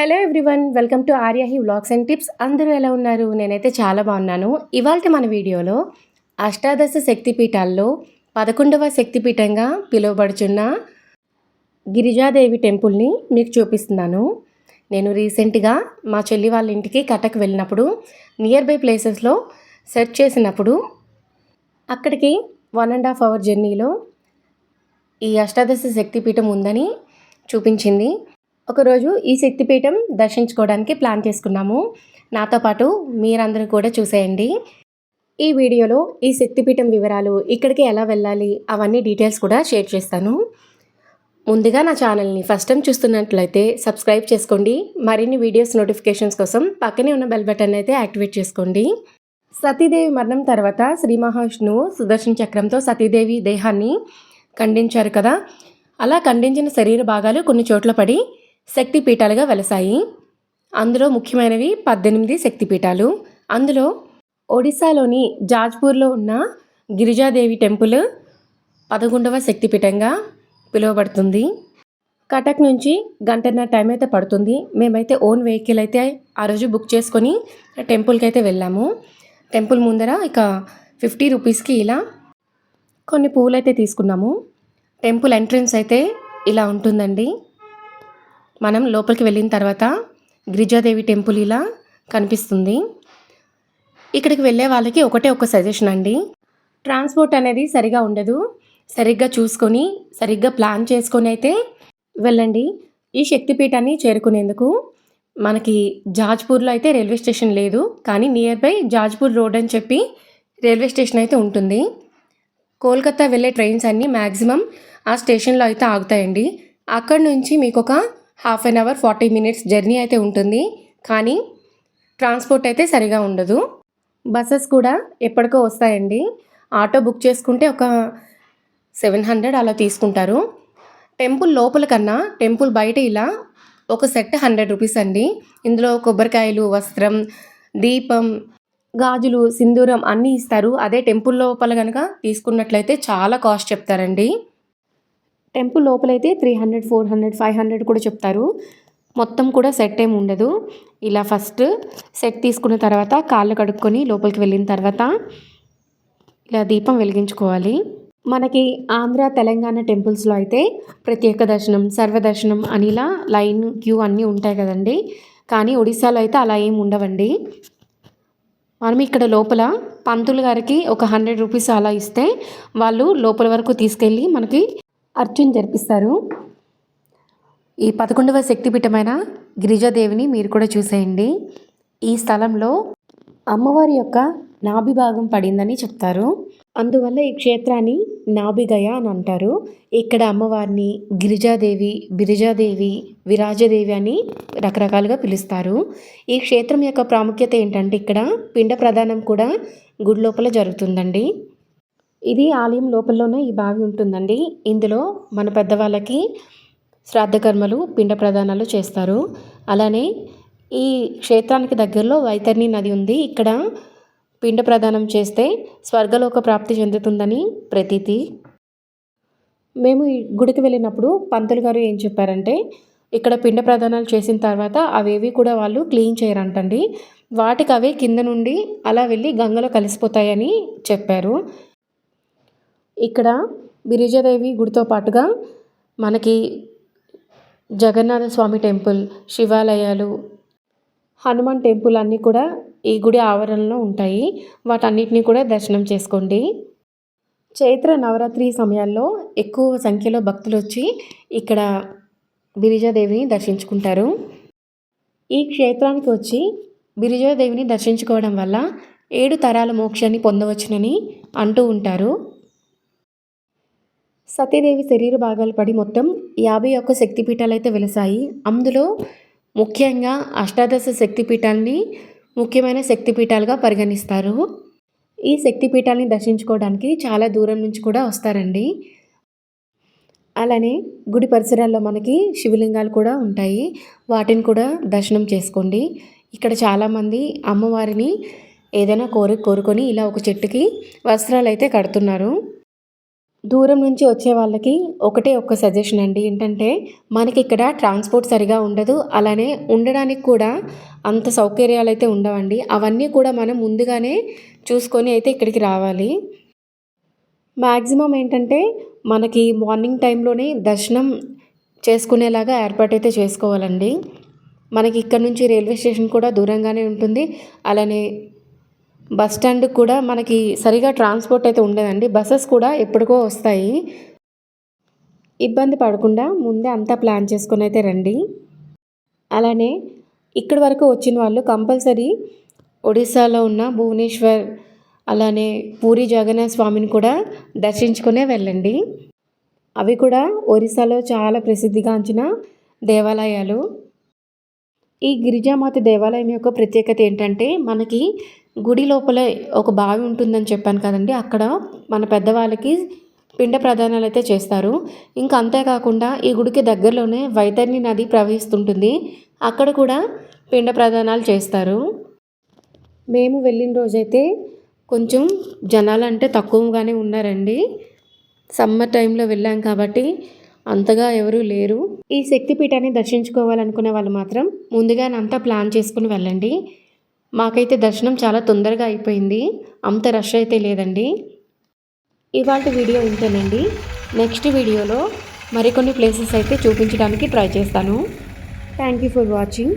Hello everyone welcome to Aaryahi vlogs and tips. అందరూ ఎలా ఉన్నారు? నేనైతే చాలా బాగున్నాను. ఇవాళ మన వీడియోలో అష్టాదశ శక్తిపీఠాల్లో పదకొండవ శక్తిపీఠంగా పిలువబడుచున్న గిరిజాదేవి టెంపుల్ని మీకు చూపిస్తున్నాను. నేను రీసెంట్గా మా చెల్లి వాళ్ళ ఇంటికి కటక్ వెళ్ళినప్పుడు నియర్ బై ప్లేసెస్లో సెర్చ్ చేసినప్పుడు అక్కడికి వన్ అండ్ హాఫ్ అవర్ జర్నీలో ఈ అష్టాదశ శక్తిపీఠం ఉందని చూపించింది. ఒకరోజు ఈ శక్తిపీఠం దర్శించుకోవడానికి ప్లాన్ చేసుకున్నాము. నాతో పాటు మీరందరూ కూడా చూసేయండి. ఈ వీడియోలో ఈ శక్తిపీఠం వివరాలు ఇక్కడికి ఎలా వెళ్ళాలి అవన్నీ డీటెయిల్స్ కూడా షేర్ చేస్తాను. ముందుగా నా ఛానల్ని ఫస్ట్ టైం చూస్తున్నట్లయితే సబ్స్క్రైబ్ చేసుకోండి. మరిన్ని వీడియోస్ నోటిఫికేషన్స్ కోసం పక్కనే ఉన్న బెల్ బటన్ అయితే యాక్టివేట్ చేసుకోండి. సతీదేవి మరణం తర్వాత శ్రీ మహావిష్ణువు సుదర్శన చక్రంతో సతీదేవి దేహాన్ని ఖండించారు కదా? అలా ఖండించిన శరీర భాగాలు కొన్ని చోట్ల పడి శక్తిపీఠాలుగా వెలసాయి. అందులో ముఖ్యమైనవి పద్దెనిమిది శక్తిపీఠాలు. అందులో ఒడిశాలోని జాజ్పూర్లో ఉన్న గిరిజాదేవి టెంపుల్ పదకొండవ శక్తిపీఠంగా పిలువబడుతుంది. కటక్ నుంచి గంటన్నర టైం అయితే పడుతుంది. మేమైతే ఓన్ వెహికల్ అయితే ఆ రోజు బుక్ చేసుకొని టెంపుల్కి అయితే వెళ్ళాము. టెంపుల్ ముందర ఇక ఫిఫ్టీ రూపీస్కి ఇలా కొన్ని పువ్వులు అయితే తీసుకున్నాము. టెంపుల్ ఎంట్రన్స్ అయితే ఇలా ఉంటుందండి. మనం లోపలికి వెళ్ళిన తర్వాత గిరిజాదేవి టెంపుల్ ఇలా కనిపిస్తుంది. ఇక్కడికి వెళ్ళే వాళ్ళకి ఒకటే ఒక సజెషన్ అండి. ట్రాన్స్పోర్ట్ అనేది సరిగా ఉండదు. సరిగ్గా చూసుకొని సరిగ్గా ప్లాన్ చేసుకొని అయితే వెళ్ళండి. ఈ శక్తిపీఠాన్ని చేరుకునేందుకు మనకి జాజ్పూర్లో అయితే రైల్వే స్టేషన్ లేదు. కానీ నియర్ బై జాజ్పూర్ రోడ్ అని చెప్పి రైల్వే స్టేషన్ అయితే ఉంటుంది. కోల్కతా వెళ్ళే ట్రైన్స్ అన్నీ మ్యాక్సిమం ఆ స్టేషన్లో అయితే ఆగుతాయండి. అక్కడ నుంచి మీకు ఒక half an hour forty minutes journey అయితే ఉంటుంది. కానీ ట్రాన్స్పోర్ట్ అయితే సరిగా ఉండదు. బస్సెస్ కూడా ఎప్పటికో వస్తాయండి. ఆటో బుక్ చేసుకుంటే ఒక సెవెన్ హండ్రెడ్ అలా తీసుకుంటారు. టెంపుల్ లోపల కన్నా టెంపుల్ బయట ఇలా ఒక సెట్ హండ్రెడ్ రూపీస్ అండి. ఇందులో కొబ్బరికాయలు వస్త్రం దీపం గాజులు సింధూరం అన్నీ ఇస్తారు. అదే టెంపుల్ లోపల కనుక తీసుకున్నట్లయితే చాలా కాస్ట్ చెప్తారండి. టెంపుల్ లోపలైతే three hundred four hundred five hundred కూడా చెప్తారు. మొత్తం కూడా సెట్ ఏమి ఉండదు. ఇలా ఫస్ట్ సెట్ తీసుకున్న తర్వాత కాళ్ళు కడుక్కొని లోపలికి వెళ్ళిన తర్వాత ఇలా దీపం వెలిగించుకోవాలి. మనకి ఆంధ్ర తెలంగాణ టెంపుల్స్లో అయితే ప్రత్యేక దర్శనం సర్వదర్శనం అని ఇలా లైన్ క్యూ అన్నీ ఉంటాయి కదండి. కానీ ఒడిశాలో అయితే అలా ఏమి ఉండవండి. మనం ఇక్కడ లోపల పంతులు గారికి ఒక హండ్రెడ్ రూపీస్ అలా ఇస్తే వాళ్ళు లోపల వరకు తీసుకెళ్ళి మనకి అర్జున్ జరిపిస్తారు. ఈ పదకొండవ శక్తిపీఠమైన గిరిజాదేవిని మీరు కూడా చూసేయండి. ఈ స్థలంలో అమ్మవారి యొక్క నాభి భాగం పడిందని చెప్తారు. అందువల్ల ఈ క్షేత్రాన్ని నాభిగయ అని అంటారు. ఇక్కడ అమ్మవారిని గిరిజాదేవి బిరిజాదేవి విరాజదేవి అని రకరకాలుగా పిలుస్తారు. ఈ క్షేత్రం యొక్క ప్రాముఖ్యత ఏంటంటే ఇక్కడ పిండ ప్రదానం కూడా గుడి లోపల జరుగుతుందండి. ఇది ఆలయం లోపలలోనే ఈ బావి ఉంటుందండి. ఇందులో మన పెద్దవాళ్ళకి శ్రాద్ధకర్మలు పిండ ప్రదానాలు చేస్తారు. అలానే ఈ క్షేత్రానికి దగ్గరలో వైతర్ని నది ఉంది. ఇక్కడ పిండ ప్రదానం చేస్తే స్వర్గలోక ప్రాప్తి చెందుతుందని ప్రతీతి. మేము ఈ గుడికి వెళ్ళినప్పుడు పంతులు గారు ఏం చెప్పారంటే ఇక్కడ పిండ ప్రదానాలు చేసిన తర్వాత అవేవి కూడా వాళ్ళు క్లీన్ చేయరంటండి. వాటికి అవే కింద నుండి అలా వెళ్ళి గంగలో కలిసిపోతాయని చెప్పారు. ఇక్కడ బిరిజాదేవి గుడితో పాటుగా మనకి జగన్నాథ స్వామి టెంపుల్ శివాలయాలు హనుమాన్ టెంపుల్ అన్నీ కూడా ఈ గుడి ఆవరణలో ఉంటాయి. వాటన్నిటిని కూడా దర్శనం చేసుకోండి. చైత్ర నవరాత్రి సమయాల్లో ఎక్కువ సంఖ్యలో భక్తులు వచ్చి ఇక్కడ బిరిజాదేవిని దర్శించుకుంటారు. ఈ క్షేత్రానికి వచ్చి బిరిజాదేవిని దర్శించుకోవడం వల్ల ఏడు తరాల మోక్షాన్ని పొందవచ్చునని అంటూ ఉంటారు. సతీదేవి శరీర భాగాలు పడి మొత్తం యాభై ఒక్క శక్తిపీఠాలు అయితే వెలిసాయి. అందులో ముఖ్యంగా అష్టాదశ శక్తిపీఠాలని ముఖ్యమైన శక్తిపీఠాలుగా పరిగణిస్తారు. ఈ శక్తిపీఠాలని దర్శించుకోవడానికి చాలా దూరం నుంచి కూడా వస్తారండి. అలానే గుడి పరిసరాల్లో మనకి శివలింగాలు కూడా ఉంటాయి. వాటిని కూడా దర్శనం చేసుకోండి. ఇక్కడ చాలామంది అమ్మవారిని ఏదైనా కోరిక కోరుకొని ఇలా ఒక చెట్టుకి వస్త్రాలు అయితే కడుతున్నారు. దూరం నుంచి వచ్చే వాళ్ళకి ఒకటే ఒక్క సజెషన్ అండి. ఏంటంటే మనకి ఇక్కడ ట్రాన్స్పోర్ట్ సరిగా ఉండదు. అలానే ఉండడానికి కూడా అంత సౌకర్యాలు అయితే ఉండవండి. అవన్నీ కూడా మనం ముందుగానే చూసుకొని అయితే ఇక్కడికి రావాలి. మ్యాక్సిమం ఏంటంటే మనకి మార్నింగ్ టైంలోనే దర్శనం చేసుకునేలాగా ఏర్పాటు అయితే చేసుకోవాలండి. మనకి ఇక్కడ నుంచి రైల్వే స్టేషన్ కూడా దూరంగానే ఉంటుంది. అలానే బస్ స్టాండ్ కూడా మనకి సరిగా ట్రాన్స్పోర్ట్ అయితే ఉండదండి. బస్సెస్ కూడా ఎప్పటికో వస్తాయి. ఇబ్బంది పడకుండా ముందే అంతా ప్లాన్ చేసుకొని అయితే రండి. అలానే ఇక్కడి వరకు వచ్చిన వాళ్ళు కంపల్సరీ ఒడిస్సాలో ఉన్న భువనేశ్వర్ అలానే పూరి జగన్నాథ స్వామిని కూడా దర్శించుకునే వెళ్ళండి. అవి కూడా ఒరిస్సాలో చాలా ప్రసిద్ధిగాంచిన దేవాలయాలు. ఈ గిరిజామాత దేవాలయం యొక్క ప్రత్యేకత ఏంటంటే మనకి గుడి లోపల ఒక బావి ఉంటుందని చెప్పాను కదండి. అక్కడ మన పెద్దవాళ్ళకి పిండ ప్రదానాలు అయితే చేస్తారు. ఇంకా అంతేకాకుండా ఈ గుడికి దగ్గరలోనే వైతర్ని నది ప్రవహిస్తుంటుంది. అక్కడ కూడా పిండ ప్రదానాలు చేస్తారు. మేము వెళ్ళిన రోజైతే కొంచెం జనాలు అంటే తక్కువగానే ఉన్నారండి. సమ్మర్ టైంలో వెళ్ళాం కాబట్టి అంతగా ఎవరూ లేరు. ఈ శక్తిపీఠాన్ని దర్శించుకోవాలనుకునే వాళ్ళు మాత్రం ముందుగానే అంతా ప్లాన్ చేసుకుని వెళ్ళండి. మాకైతే దర్శనం చాలా తొందరగా అయిపోయింది. అంత రష్ అయితే లేదండి. ఇవాళ వీడియో ఇంతేనండి. నెక్స్ట్ వీడియోలో మరికొన్ని ప్లేసెస్ అయితే చూపించడానికి ట్రై చేస్తాను. Thank you for watching.